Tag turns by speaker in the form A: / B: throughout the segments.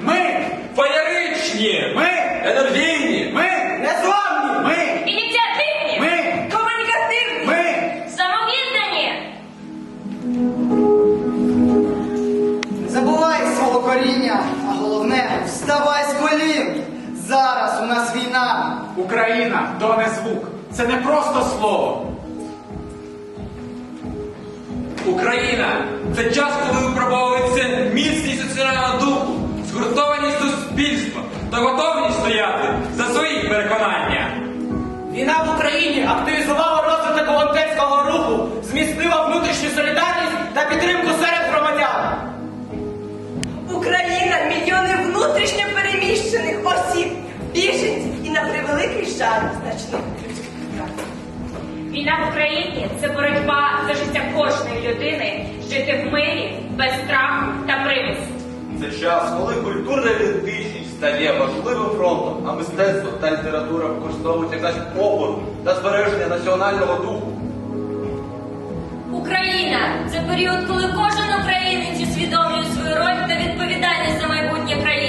A: Ми,
B: Феєричні!
A: ми,
B: Енергійні!
A: ми,
C: Незламні.
A: ми,
D: Ініціативні,
A: ми,
D: комунікативні,
A: ми.
D: самовіддані.
C: Не забувай свого коріння, а головне, вставай з колін. Зараз у нас війна.
A: Україна то не звук. Це не просто слово.
B: Україна це час, коли випробовується
E: внутрішньо переміщених осіб, біженців і на превеликий жаль значних людських.
D: Війна в Україні це боротьба за життя кожної людини, жити в мирі, без страху та примусу.
F: Це час, коли культурна ідентичність стає важливим фронтом, а мистецтво та література використовують як дасть опору та збереження національного духу.
D: Україна це період, коли кожен українець усвідомлює свою роль та відповідальність за майбутнє країни,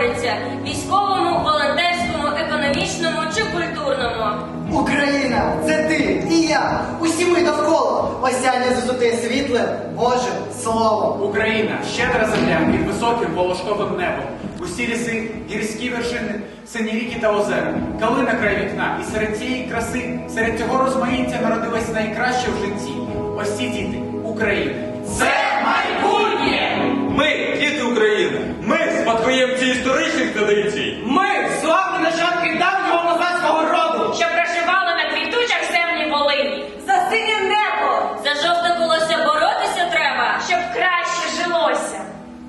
D: бореться військовому, волонтерському, економічному чи культурному.
C: Україна, це ти і я. Усі ми довкола. Осяння зазуте світле, Боже слово.
A: Україна, щедра земля під високим волошковим небом. Усі ліси, гірські вершини, сині ріки та озера, калина край вікна. І серед цієї краси, серед цього розмаїття народилось найкраще в житті. Ось ці діти України. Це майбутнє!
B: Ми, діти України, ми спадкоємці історичних традицій.
G: Ми славні нащадки давнього козацького роду.
D: що проживали на квітучих землі Волині.
E: За синє небо!
D: За жовте колося боротися треба, щоб краще жилося.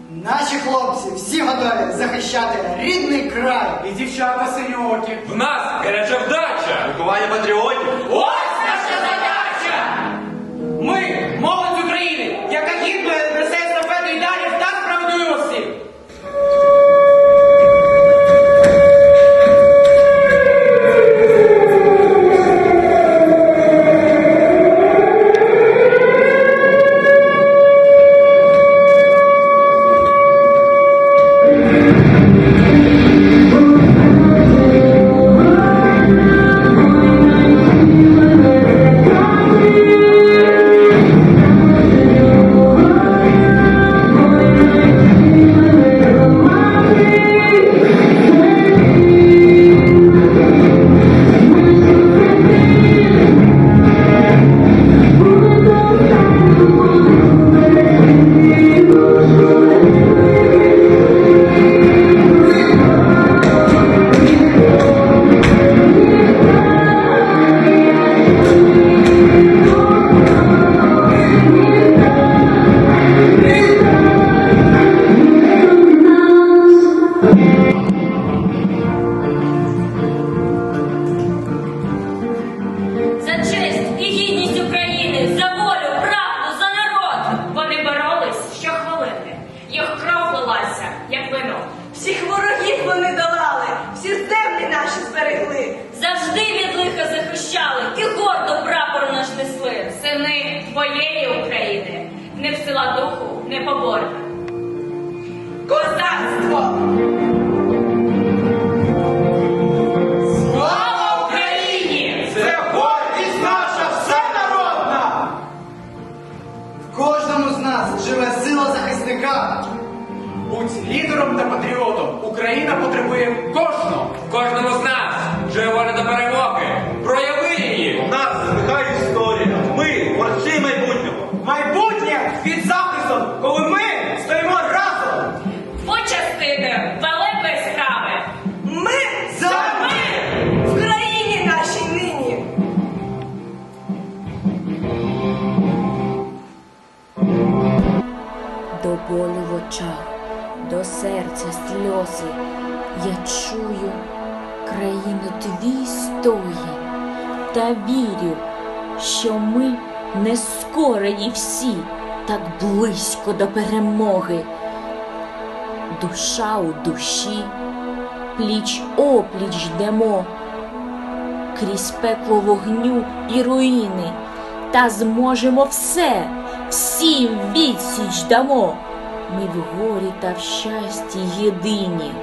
C: Наші хлопці всі готові захищати рідний край.
A: І дівчата синьоокі.
B: В нас гаряча вдача!
F: Виховання патріотів.
G: Ось наша задача! Ми, молодь
D: сила духу, не поборна.
E: Козацтво!
G: Слава Україні! Це гордість наша всенародна!
C: В кожному з нас живе сила захисника.
A: Будь лідером та патріотом. Україна потребує кожного.
B: В кожному з нас вже воля до перемоги.
H: Болю в очах, до серця сльози. Я чую країну твій стогін та вірю, що ми не скорені всі так близько до перемоги. Душа у душі, пліч опліч йдемо, крізь пекло вогню і руїни, та зможемо все, всім відсіч дамо. Ми в горі та в щасті єдині.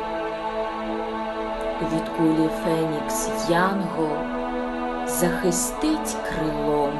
H: Від кулі Фенікс Янго захистить крилом.